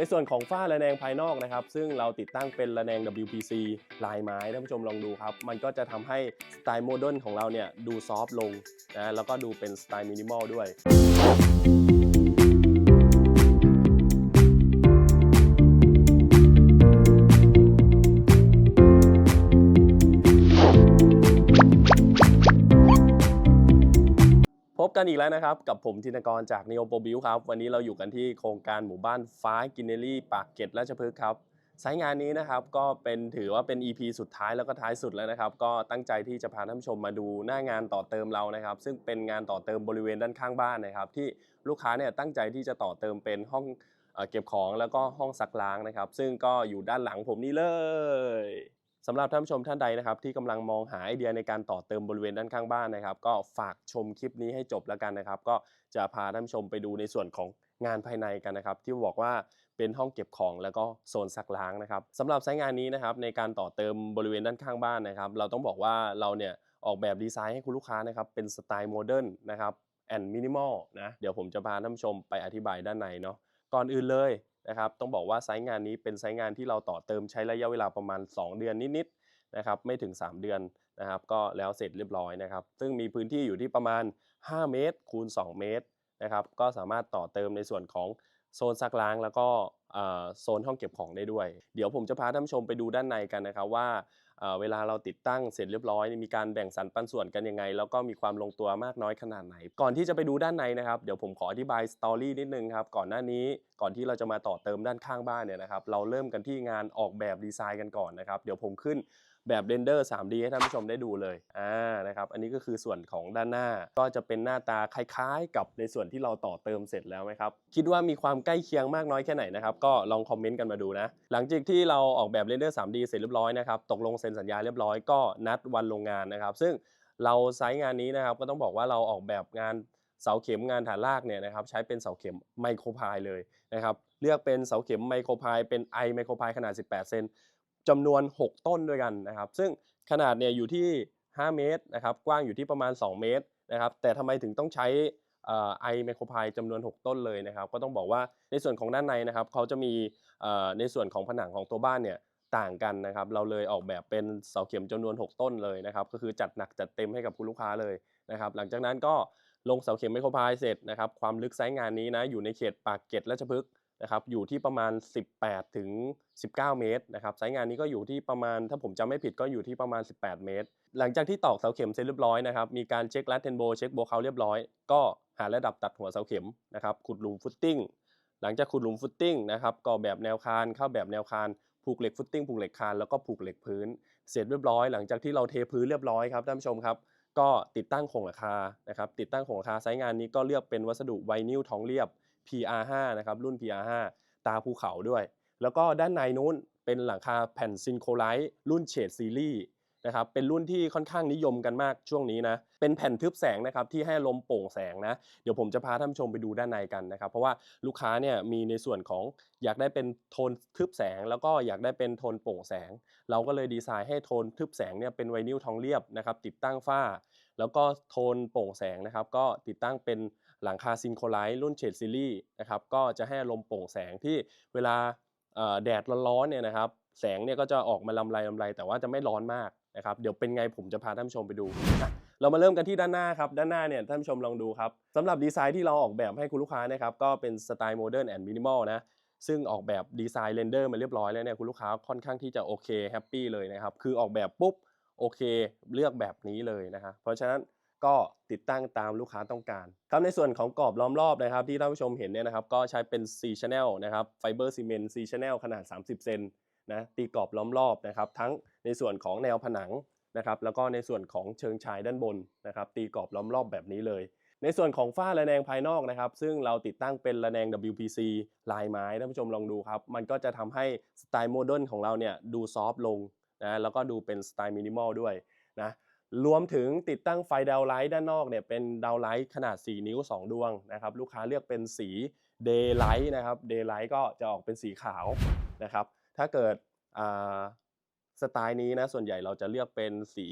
ในส่วนของฝ้าระแนงภายนอกนะครับ ซึ่งเราติดตั้งเป็นระแนง WPC ลายไม้ท่านผู้ชมลองดูครับ มันก็จะทำให้สไตล์โมเดิร์นของเราเนี่ยดูซอฟต์ลงนะแล้วก็ดูเป็นสไตล์มินิมอลด้วย กันอีกแล้วนะครับ กับผมธินกรจาก Neo Pro Build ครับ วันนี้เราอยู่กันที่โครงการหมู่บ้านฟ้ากินเนรี่ ปากเกร็ดราชพฤกษ์ครับสายงานนี้นะครับก็เป็นถือว่าเป็น EP สุดท้ายแล้วก็ท้ายสุดแล้วนะครับ ก็ตั้งใจที่จะพาท่านผู้ชมมาดูหน้างานต่อเติมเรานะครับ ซึ่งเป็นงานต่อเติมบริเวณด้านข้างบ้านนะครับ ที่ลูกค้าเนี่ยตั้งใจที่จะต่อเติมเป็นห้องเอ่อเก็บของแล้วก็ห้องซักล้างนะครับ ซึ่งก็อยู่ด้านหลังผมนี่เลย สำหรับท่านผู้ชมท่านใดนะครับที่กำลังมองหาไอเดียในการต่อเติมบริเวณด้านข้างบ้านนะครับ ก็ฝากชมคลิปนี้ให้จบแล้วกันนะครับ ก็จะพาท่านผู้ชมไปดูในส่วนของงานภายในกันนะครับ ที่บอกว่าเป็นห้องเก็บของแล้วก็โซนซักล้างนะครับสำหรับไซต์งานนี้นะครับในการต่อเติมบริเวณด้านข้างบ้านนะครับ เราต้องบอกว่าเราเนี่ยออกแบบดีไซน์ให้คุณลูกค้านะครับเป็นสไตล์โมเดิร์นนะครับแอนด์มินิมอลนะเดี๋ยวผมจะพาท่านผู้ชมไปอธิบายด้านในเนาะก่อนอื่นเลย นะครับต้องบอกว่าไซต์งานนี้เป็นไซต์งานที่เราต่อเติมใช้ระยะเวลาประมาณ 2 เดือนนิดๆนะครับไม่ถึง 3 เดือนนะครับก็แล้วเสร็จเรียบร้อยนะครับซึ่งมีพื้นที่อยู่ที่ประมาณ 5 เมตร คูณ 2 เมตรนะครับก็สามารถต่อเติมในส่วนของโซนซักล้างแล้วก็โซนห้องเก็บของได้ด้วย เดี๋ยวผมจะพาท่านผู้ชมไปดูด้านในกันนะครับว่า เเวลาเราติดตั้งเสร็จเรียบร้อยเนี่ยมีการแบ่งสรรปันส่วนกันยังไง แล้วก็มีความลงตัวมากน้อยขนาดไหน ก่อนที่จะไปดูด้านในนะครับเดี๋ยวผมขออธิบายสตอรี่นิดนึงครับก่อนหน้านี้ก่อนที่เราจะมาต่อเติมด้านข้างบ้านเนี่ยนะครับเราเริ่มกันที่งานออกแบบดีไซน์กันก่อนนะครับเดี๋ยวผมขึ้น แบบเรนเดอร์ 3D ให้ท่านผู้ชมได้ดูเลยอ่านะครับอันนี้ก็คือส่วนของด้านหน้าก็จะเป็นหน้าตาคล้ายๆ กับในส่วนที่เราต่อเติมเสร็จแล้วไหมครับ คิดว่ามีความใกล้เคียงมากน้อยแค่ไหนนะครับก็ลองคอมเมนต์กันมาดูนะ หลังจากที่เราออกแบบเรนเดอร์ 3D เสร็จเรียบร้อยนะครับตกลงเซ็นสัญญาเรียบร้อยก็นัดวันลงงานนะครับ ซึ่งเราไซต์งานนี้นะครับก็ต้องบอกว่าเราออกแบบงานเสาเข็มงานฐานรากเนี่ยนะครับใช้เป็นเสาเข็มไมโครพายเลยนะครับเลือกเป็นเสาเข็มไมโครพายเป็นไอไมโครพายขนาด 18 เซน จำนวน 6 ต้นด้วยกันนะครับ ซึ่งขนาดเนี่ยอยู่ที่ 5 เมตรนะครับ กว้างอยู่ที่ประมาณ 2 เมตรนะครับ แต่ทำไมถึงต้องใช้ไอไมโครพายจำนวน 6 ต้นเลยนะครับ ก็ต้องบอกว่าในส่วนของด้านในนะครับเขาจะมีในส่วนของผนังของตัวบ้านเนี่ยต่างกันนะครับ เราเลยออกแบบเป็นเสาเข็มจำนวน 6 ต้นเลยนะครับ ก็คือจัดหนักจัดเต็มให้กับคุณลูกค้าเลยนะครับ หลังจากนั้นก็ลงเสาเข็มไมโครพายเสร็จนะครับ ความลึกไซส์งานนี้นะอยู่ในเขตปากเกร็ดราชพฤกษ์ นะครับอยู่ที่ประมาณ 18 ถึง 19 เมตรนะครับไซส์งานนี้ก็อยู่ที่ประมาณถ้าผมจำไม่ผิดก็อยู่ที่ประมาณ 18 เมตร หลังจากที่ตอกเสาเข็มเสร็จเรียบร้อยนะครับมีการเช็คลัดเทนโบเช็คโบเขาเรียบร้อย ก็หาระดับตัดหัวเสาเข็มนะครับขุดหลุมฟุตติ้งหลังจากขุดหลุมฟุตติ้งนะครับก็แบบแนวคานเข้าแบบแนวคานผูกเหล็กฟุตติ้งผูกเหล็กคานแล้วก็ผูกเหล็กพื้น เสร็จเรียบร้อย หลังจากที่เราเทพื้นเรียบร้อยครับท่านผู้ชมครับก็ติดตั้งโครงหลังคานะครับติดตั้งโครงหลังคาไซส์งานนี้ก็เลือกเป็นวัสดุไวนิลทองเรียบ PR5 นะครับรุ่น PR5 ตาภูเขาด้วย แล้วก็ด้านในนู้นเป็นหลังคาแผ่นซินโครไลท์รุ่นเฉดซีรีส์นะครับเป็นรุ่นที่ค่อนข้างนิยมกันมากช่วงนี้นะเป็นแผ่นทึบแสงนะครับที่ให้ลมโปร่งแสงนะเดี๋ยวผมจะพาท่านผู้ชมไปดูด้านในกันนะครับเพราะว่าลูกค้าเนี่ยมีในส่วนของอยากได้เป็นโทนทึบแสง แล้วก็อยากได้เป็นโทนโปร่งแสง เราก็เลยดีไซน์ให้โทนทึบแสงเนี่ยเป็นไวนิลทองเรียบนะครับติดตั้งฝ้า แล้วก็โทนโปร่งแสงนะครับก็ติดตั้งเป็น หลังคาซินโคไลท์รุ่นเฉดซีรีส์นะครับก็จะให้ลมโปร่งแสงที่เวลาแดดร้อนๆเนี่ยนะครับแสงเนี่ยก็จะออกมาลำไรลำไร แต่ว่าจะไม่ร้อนมากนะครับเดี๋ยวเป็นไงผมจะพาท่านผู้ชมไปดูอะเรามาเริ่มกันที่ด้านหน้าครับ ด้านหน้าเนี่ยท่านผู้ชมลองดูครับสำหรับดีไซน์ที่เราออกแบบให้คุณลูกค้านะครับก็เป็นสไตล์โมเดิร์นแอนด์มินิมอลนะซึ่งออกแบบดีไซน์เรนเดอร์มาเรียบร้อยแล้วเนี่ยคุณลูกค้าค่อนข้างที่จะโอเคแฮปปี้เลยนะครับคือออกแบบปุ๊บโอเคเลือกแบบนี้เลยนะครับเพราะฉะนั้น ก็ติดตั้งตามลูกค้าต้องการครับในส่วนของกรอบล้อมรอบนะครับ ที่ท่านผู้ชมเห็นเนี่ยนะครับ ก็ใช้เป็น C channel นะครับไฟเบอร์ซีเมนต์ C channel ขนาด 30 เซนนะตีกรอบล้อมรอบนะครับทั้งในส่วนของแนวผนังนะครับแล้วก็ในส่วนของเชิงชายด้านบนนะครับ ตีกรอบล้อมรอบแบบนี้เลย ในส่วนของฝ้าระแนงภายนอกนะครับ ซึ่งเราติดตั้งเป็นระแนง WPC ลายไม้ท่านผู้ชมลองดูครับ มันก็จะทำให้สไตล์โมเดิร์นของเราเนี่ยดูซอฟต์ลงนะแล้วก็ดูเป็นสไตล์มินิมอลด้วยนะ รวมถึงติดตั้งไฟดาวไลท์ด้านนอกเนี่ยเป็นดาวไลท์ขนาด 4 นิ้ว 2 ดวงนะครับลูกค้าเลือกเป็นสี Daylight นะครับ Daylight ก็จะออกเป็นสีขาวนะครับถ้าเกิดสไตล์นี้นะส่วนใหญ่เราจะเลือกเป็นสี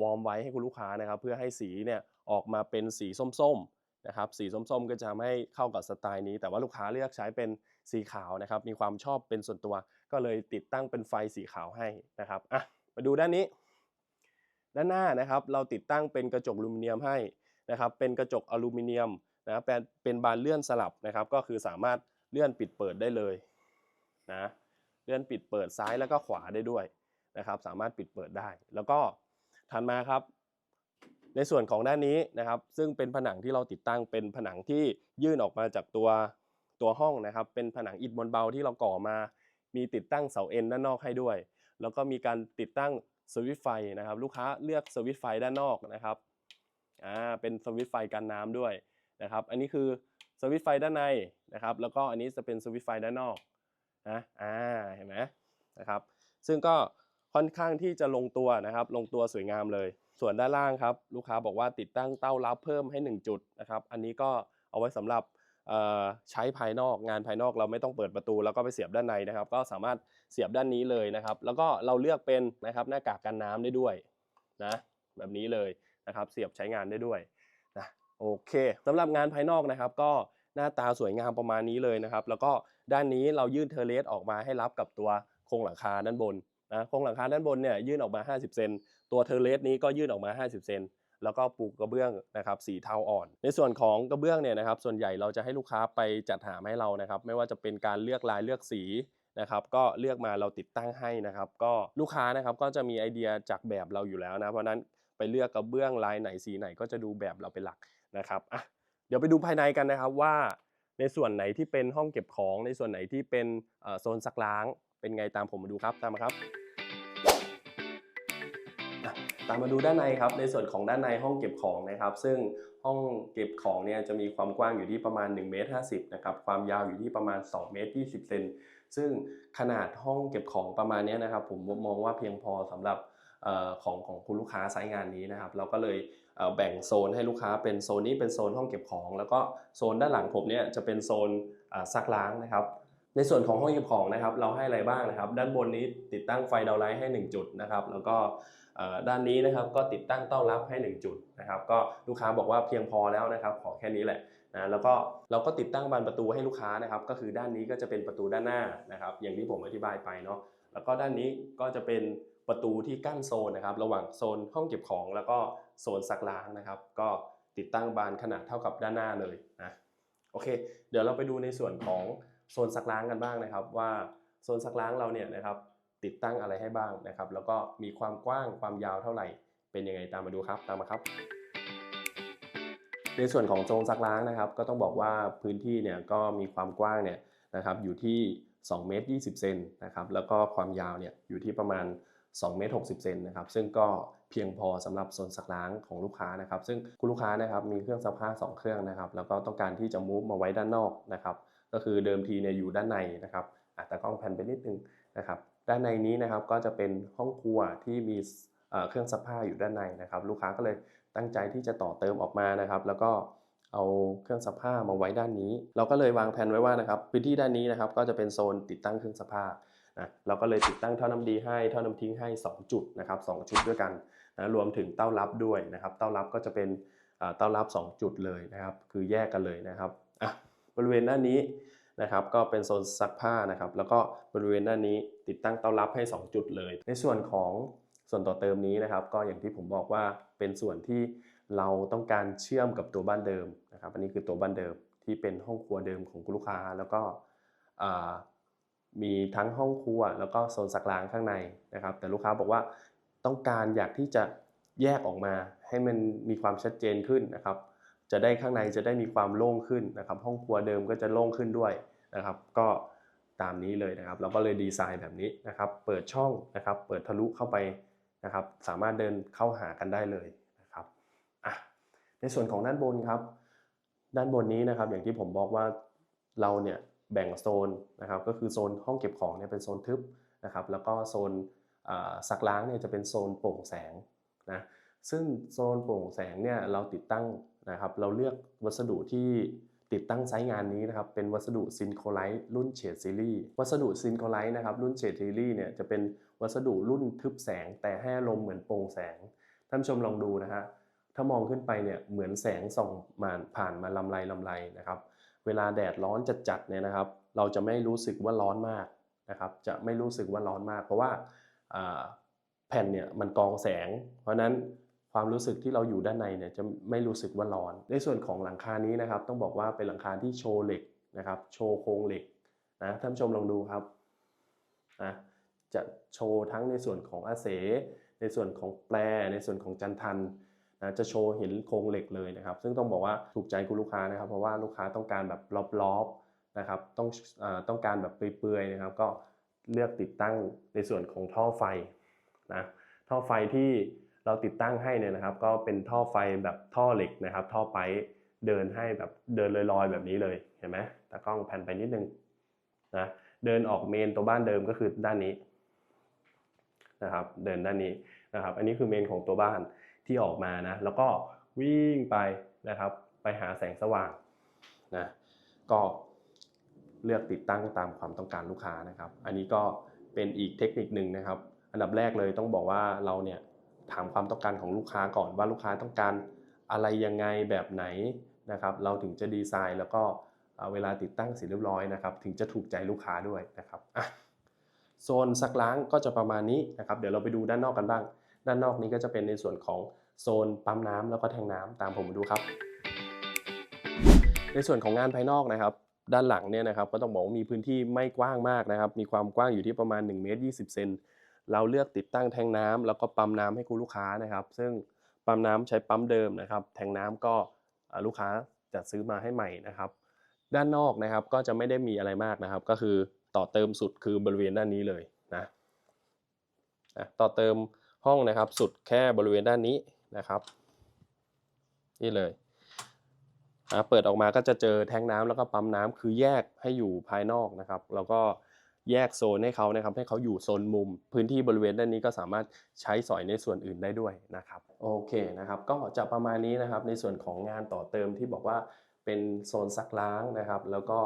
วอร์มไว้ให้คุณลูกค้านะครับ เพื่อให้สีเนี่ยออกมาเป็นสีส้มๆนะครับสีส้มๆ ก็จะทำให้เข้ากับสไตล์นี้ แต่ว่าลูกค้าเลือกใช้เป็นสีขาวนะครับ มีความชอบเป็นส่วนตัว ก็เลยติดตั้งเป็นไฟสีขาวให้นะครับอะมาดูด้านนี้ ด้านหน้านะครับเราติดตั้งเป็นกระจกอลูมิเนียมให้นะครับเป็นกระจกอลูมิเนียมนะเป็นเป็นบานเลื่อนสลับนะครับ ก็คือสามารถเลื่อนปิดเปิดได้เลยนะเลื่อนปิดเปิดซ้ายแล้วก็ขวาได้ด้วยนะครับ สามารถปิดเปิดได้ แล้วก็ถัดมาครับ ในส่วนของด้านนี้นะครับ ซึ่งเป็นผนังที่เราติดตั้งเป็นผนังที่ยื่นออกมาจากตัวตัวห้องนะครับ เป็นผนังอิฐมวลเบาที่เราก่อมา มีติดตั้งเสาเอ็นด้านนอกให้ด้วย แล้วก็มีการติดตั้ง สวิตไฟนะครับ ลูกค้าเลือกสวิตไฟด้านนอกนะครับอ่าเป็นสวิตไฟกันน้ำด้วยนะครับ อันนี้คือสวิตไฟด้านในนะครับ แล้วก็อันนี้จะเป็นสวิตไฟด้านนอกนะอ่าเห็นไหมนะครับ ซึ่งก็ค่อนข้างที่จะลงตัวนะครับ ลงตัวสวยงามเลย ส่วนด้านล่างครับ ลูกค้าบอกว่าติดตั้งเต้ารับเพิ่มให้ 1 จุดนะครับ อันนี้ก็เอาไว้สำหรับเอ่อใช้ภายนอกงานภายนอกเราไม่ต้องเปิดประตู แล้วก็ไปเสียบด้านในนะครับ ก็สามารถ เสียบด้านนี้เลยนะครับ แล้วก็เราเลือกเป็นนะครับหน้ากากกันน้ำได้ด้วยนะแบบนี้เลยนะครับเสียบใช้งานได้ด้วยนะโอเคสำหรับงานภายนอกนะครับ ก็หน้าตาสวยงามประมาณนี้เลยนะครับ แล้วก็ด้านนี้เรายื่นเทอร์เลสออกมาให้รับกับตัวโครงหลังคาด้านบนนะโครงหลังคาด้านบนเนี่ยยื่นออกมา 50 เซนตัวเทอร์เลสนี้ก็ยื่นออกมา 50 เซนแล้วก็ปูกระเบื้องนะครับสีเทาอ่อน ในส่วนของกระเบื้องเนี่ยนะครับ ส่วนใหญ่เราจะให้ลูกค้าไปจัดหาให้เรานะครับ ไม่ว่าจะเป็นการเลือกลายเลือกสี นะครับก็เลือกมาเราติดตั้งให้นะครับ ก็ลูกค้านะครับก็จะมีไอเดียจากแบบเราอยู่แล้วนะเพราะนั้นไปเลือกกระเบื้องลายไหนสีไหนก็จะดูแบบเราเป็นหลักนะครับอะเดี๋ยวไปดูภายในกันนะครับว่า ในส่วนไหนที่เป็นห้องเก็บของ ในส่วนไหนที่เป็นโซนซักล้าง เป็นไงตามผมมาดูครับตามมาครับตามมาดูด้านในครับในส่วนของด้านในห้องเก็บของนะครับ ซึ่งห้องเก็บของเนี่ยจะมีความกว้างอยู่ที่ประมาณ1เมตร50นะครับความยาวอยู่ที่ประมาณ2เมตร20เซน ซึ่งขนาดห้องเก็บของประมาณนี้นะครับ ผมมองว่าเพียงพอสำหรับออของของคุณลูกค้าไซต์งานนี้นะครับ เราก็เลยเแบ่งโซนให้ลูกค้าเป็นโซนนี้เป็นโซนห้องเก็บของ แล้วก็โซนด้านหลังผมเนี่ยจะเป็นโซนซักล้างนะครับ ในส่วนของห้องเก็บของนะครับ เราให้อะไรบ้างนะครับ ด้านบนนี้ติดตั้งไฟดาวไลท์ให้ 1 จุดนะครับ แล้วก็ด้านนี้นะครับก็ติดตั้งเต้ารับให้ 1 จุดนะครับ ก็ลูกค้าบอกว่าเพียงพอแล้วนะครับ ขอแค่นี้แหละ นะแล้วก็เราก็ติดตั้งบานประตูให้ลูกค้านะครับก็คือด้านนี้ก็จะเป็นประตูด้านหน้านะครับ อย่างที่ผมอธิบายไปเนาะแล้วก็ด้านนี้ก็จะเป็นประตูที่กั้นโซนนะครับ ระหว่างโซนห้องเก็บของ แล้วก็โซนซักล้างนะครับ ก็ติดตั้งบานขนาดเท่ากับด้านหน้าเลยนะโอเค เดี๋ยวเราไปดูในส่วนของโซนซักล้างกันบ้างนะครับ ว่าโซนซักล้างเราเนี่ยนะครับ ติดตั้งอะไรให้บ้างนะครับ แล้วก็มีความกว้างความยาวเท่าไหร่ เป็นยังไงตามมาดูครับ ตามมาครับ ในส่วนของโซนซักล้างนะครับ ก็ต้องบอกว่าพื้นที่เนี่ยก็มีความกว้างเนี่ยนะครับอยู่ที่2เมตร20 เซนนะครับแล้วก็ความยาวเนี่ยอยู่ที่ประมาณ2เมตร60 เซนนะครับซึ่งก็เพียงพอสำหรับโซนซักล้างของลูกค้านะครับ ซึ่งคุณลูกค้านะครับมีเครื่องซักผ้า2เครื่องนะครับ แล้วก็ต้องการที่จะมูฟมาไว้ด้านนอกนะครับ ก็คือเดิมทีเนี่ยอยู่ด้านในนะครับอะแต่กล้องแผ่นไปนิดนึงนะครับ ด้านในนี้นะครับก็จะเป็นห้องครัวที่มีเครื่องซักผ้าอยู่ด้านในนะครับ ลูกค้าก็เลย ตั้งใจที่จะต่อเติมออกมานะครับ แล้วก็เอาเครื่องซักผ้ามาไว้ด้านนี้ เราก็เลยวางแผนไว้ว่านะครับพื้นที่ด้านนี้นะครับก็จะเป็นโซนติดตั้งเครื่องซักผ้านะเราก็เลยติดตั้งท่อน้ำดีให้ท่อน้ำทิ้งให้ 2 จุดนะครับสองชุดด้วยกันนะรวมถึงเต้ารับด้วยนะครับ เต้ารับก็จะเป็นเต้ารับ 2 จุดเลยนะครับ คือแยกกันเลยนะครับอะบริเวณด้านนี้นะครับก็เป็นโซนซักผ้านะครับ แล้วก็บริเวณด้านนี้ติดตั้งเตารับให้ 2 จุดเลย ในส่วนของ ส่วนต่อเติมนี้นะครับ ก็อย่างที่ผมบอกว่าเป็นส่วนที่เราต้องการเชื่อมกับตัวบ้านเดิมนะครับ อันนี้คือตัวบ้านเดิมที่เป็นห้องครัวเดิมของคุณลูกค้าแล้วก็มีทั้งห้องครัว แล้วก็โซนซักล้างข้างในนะครับ แต่ลูกค้าบอกว่าต้องการอยากที่จะแยกออกมาให้มันมีความชัดเจนขึ้นนะครับ จะได้ข้างในจะได้มีความโล่งขึ้นนะครับ ห้องครัวเดิมก็จะโล่งขึ้นด้วยนะครับ ก็ตามนี้เลยนะครับ เราก็เลยดีไซน์แบบนี้นะครับ เปิดช่องนะครับ เปิดทะลุเข้าไป นะครับ สามารถเดินเข้าหากันได้เลยนะครับอะในส่วนของด้านบนครับ ด้านบนนี้นะครับ อย่างที่ผมบอกว่าเราเนี่ยแบ่งโซนนะครับก็คือโซนห้องเก็บของเนี่ยเป็นโซนทึบนะครับ แล้วก็โซนซักล้างเนี่ยจะเป็นโซนโปร่งแสงนะซึ่งโซนโปร่งแสงเนี่ยเราติดตั้งนะครับ เราเลือกวัสดุที่ ติดตั้งไซต์งานนี้นะครับเป็นวัสดุซินโคไลท์รุ่นเฉดซีรีส์วัสดุซินโคไลท์นะครับรุ่นเฉดซีรีส์เนี่ยจะเป็นวัสดุรุ่นทึบแสง แต่ให้อารมเหมือนโปร่งแสง ท่านชมลองดูนะฮะถ้ามองขึ้นไปเนี่ยเหมือนแสงส่องมาผ่านมาลำไรลำไรนะครับ เวลาแดดร้อนจัดๆเนี่ยนะครับ เราจะไม่รู้สึกว่าร้อนมากนะครับจะไม่รู้สึกว่าร้อนมาก เพราะว่าแผ่นเนี่ยมันกองแสง เพราะนั้น ความรู้สึกที่เราอยู่ด้านในเนี่ยจะไม่รู้สึกว่าร้อน ในส่วนของหลังคานี้นะครับต้องบอกว่าเป็นหลังคาที่โชว์เหล็กนะครับ โชว์โครงเหล็กนะท่านผู้ชมลองดูครับนะจะโชว์ทั้งในส่วนของอาเส ในส่วนของแปร ในส่วนของจันทันนะจะโชว์เห็นโครงเหล็กเลยนะครับ ซึ่งต้องบอกว่าถูกใจคุณลูกค้านะครับ เพราะว่าลูกค้าต้องการแบบลอบๆนะครับต้องอต้องการแบบเปลือยๆนะครับ ก็เลือกติดตั้งในส่วนของท่อไฟนะท่อไฟที่ เราติดตั้งให้เนี่ยนะครับ ก็เป็นท่อไฟแบบท่อเหล็กนะครับ ท่อไปเดินให้แบบเดินลอยๆแบบนี้เลยเห็นไหมตากล้องแผ่นไปนิดนึงนะเดินออกเมนตัวบ้านเดิมก็คือด้านนี้นะครับ เดินด้านนี้นะครับ อันนี้คือเมนของตัวบ้านที่ออกมานะ แล้วก็วิ่งไปนะครับ ไปหาแสงสว่างนะก็เลือกติดตั้งตามความต้องการลูกค้านะครับ อันนี้ก็เป็นอีกเทคนิคหนึ่งนะครับ อันดับแรกเลยต้องบอกว่าเราเนี่ย ถามความต้องการของลูกค้าก่อนว่าลูกค้าต้องการอะไรยังไงแบบไหนนะครับ เราถึงจะดีไซน์แล้วก็เเวลาติดตั้งเสร็จเรียบร้อยนะครับ ถึงจะถูกใจลูกค้าด้วยนะครับอะโซนซักล้างก็จะประมาณนี้นะครับ เดี๋ยวเราไปดูด้านนอกกันบ้าง ด้านนอกนี้ก็จะเป็นในส่วนของโซนปั๊มน้ำแล้วก็แทงน้ำตามผมมาดูครับ ในส่วนของงานภายนอกนะครับ ด้านหลังเนี่ยนะครับก็ต้องบอกว่ามีพื้นที่ไม่กว้างมากนะครับ มีความกว้างอยู่ที่ประมาณ1เมตร20เซน เราเลือกติดตั้งแทงน้ำแล้วก็ปั๊มน้ำให้คุณลูกค้านะครับ ซึ่งปั๊มน้ำใช้ปั๊มเดิมนะครับ แทงน้ำก็ลูกค้าจัดซื้อมาให้ใหม่นะครับ ด้านนอกนะครับก็จะไม่ได้มีอะไรมากนะครับ ก็คือต่อเติมสุดคือบริเวณด้านนี้เลยนะต่อเติมห้องนะครับสุดแค่บริเวณด้านนี้นะครับนี่เลยเปิดออกมาก็จะเจอแทงน้ำแล้วก็ปั๊มน้ำคือแยกให้อยู่ภายนอกนะครับ แล้วก็ แยกโซนให้เขานะครับให้เขาอยู่โซนมุม พื้นที่บริเวณด้านนี้ก็สามารถใช้สอยในส่วนอื่นได้ด้วยนะครับโอเคนะครับก็จะประมาณนี้นะครับในส่วนของงานต่อเติมที่บอกว่าเป็นโซนซักล้างนะครับแล้วก็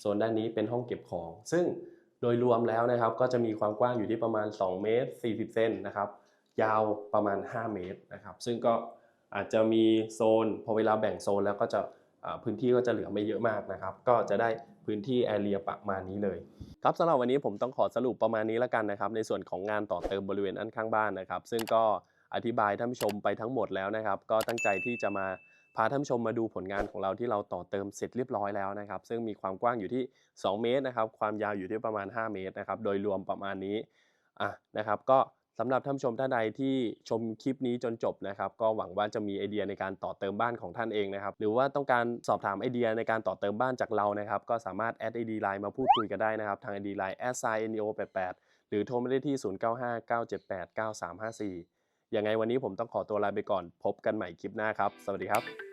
โซนด้านนี้เป็นห้องเก็บของ ซึ่งโดยรวมแล้วนะครับก็จะมีความกว้างอยู่ที่ประมาณ 2 เมตร 40 เซนนะครับยาวประมาณ 5 เมตรนะครับซึ่งก็อาจจะมีโซนพอเวลาแบ่งโซนแล้วก็จะพื้นที่ก็จะเหลือไม่เยอะมากนะครับ ก็จะได้ พื้นที่แอเรียประมาณนี้เลยครับสำหรับวันนี้ผมต้องขอสรุปประมาณนี้แล้วกันนะครับ ในส่วนของงานต่อเติมบริเวณด้านข้างบ้านนะครับ ซึ่งก็อธิบายท่านผู้ชมไปทั้งหมดแล้วนะครับ ก็ตั้งใจที่จะมาพาท่านผู้ชมมาดูผลงานของเราที่เราต่อเติมเสร็จเรียบร้อยแล้วนะครับ ซึ่งมีความกว้างอยู่ที่ 2 เมตรนะครับ ความยาวอยู่ที่ประมาณ 5 เมตรนะครับ โดยรวมประมาณนี้อะนะครับก็ำหรับท่านผู้ชมท่านใดที่ชมคลิปนี้จนจบนะครับ ก็หวังว่าจะมีไอเดียในการต่อเติมบ้านของท่านเองนะครับ หรือว่าต้องการสอบถามไอเดียในการต่อเติมบ้านจากเรานะครับ ก็สามารถแอดไอดีไลน์มาพูดคุยกันได้นะครับ ทางไอดีไลน์ s i n o 8 8หรือโทรมาได้ที่ 0959789354ยังไงวันนี้ผมต้องขอตัวลาไปก่อน พบกันใหม่คลิปหน้าครับ สวัสดีครับ